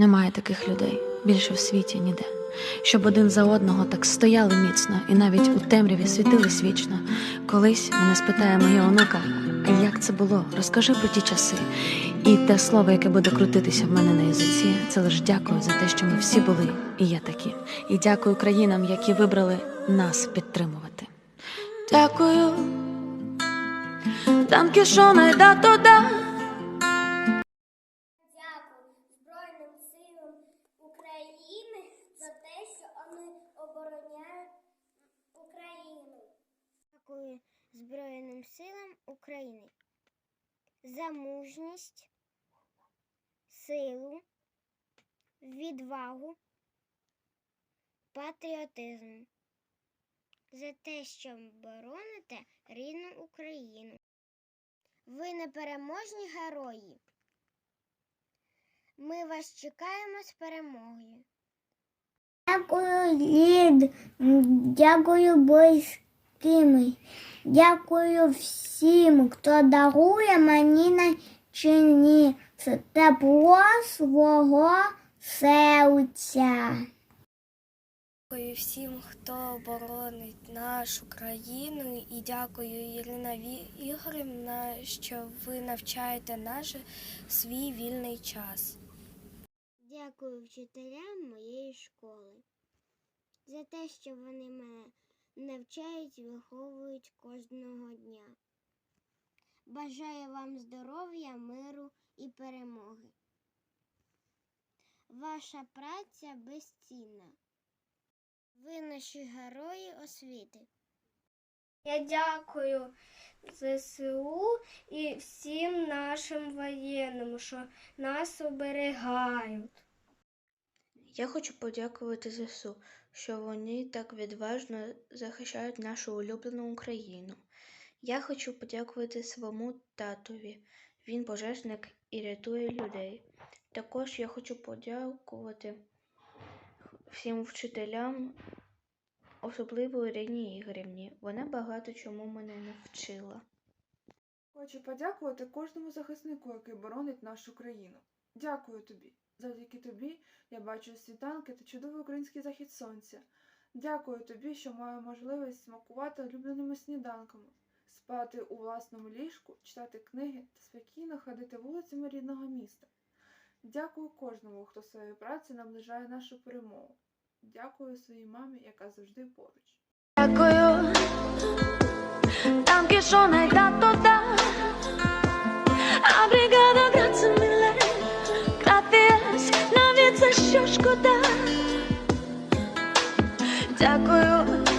Немає таких людей більше в світі ніде. Щоб один за одного так стояли міцно і навіть у темряві світились вічно. Колись мене спитає моя онука, а як це було? Розкажи про ті часи. І те слово, яке буде крутитися в мене на язиці, це лише дякую за те, що ми всі були, і є такі. І дякую країнам, які вибрали нас підтримувати. Дякую. Найда то да. Збройним силам України за мужність, силу, відвагу, патріотизм. За те, що бороните рідну Україну. Ви непереможні герої. Ми вас чекаємо з перемогою. Дякую, Лід. Дякую близьким. Дякую всім, хто дарує мені найчинніше тепло свого серця. Дякую всім, хто боронить нашу країну, і дякую Ірина Ігорівна, що ви навчаєте наш свій вільний час. Дякую вчителям моєї школи за те, що вони мене навчають виховують кожного дня. Бажаю вам здоров'я, миру і перемоги. Ваша праця безцінна. Ви наші герої освіти. Я дякую ЗСУ і всім нашим воєнним, що нас оберігають. Я хочу подякувати ЗСУ, що вони так відважно захищають нашу улюблену Україну. Я хочу подякувати своєму татові. Він пожежник і рятує людей. Також я хочу подякувати всім вчителям, особливо Ірині Ігорівні. Вона багато чому мене навчила. Хочу подякувати кожному захиснику, який боронить нашу країну. Дякую тобі. Завдяки тобі я бачу світанки та чудовий український захід сонця. Дякую тобі, що маю можливість смакувати улюбленими сніданками, спати у власному ліжку, читати книги та спокійно ходити вулицями рідного міста. Дякую кожному, хто своєю працею наближає нашу перемогу. Дякую своїй мамі, яка завжди поруч. Дякую. Танки, що шкода. Дякую.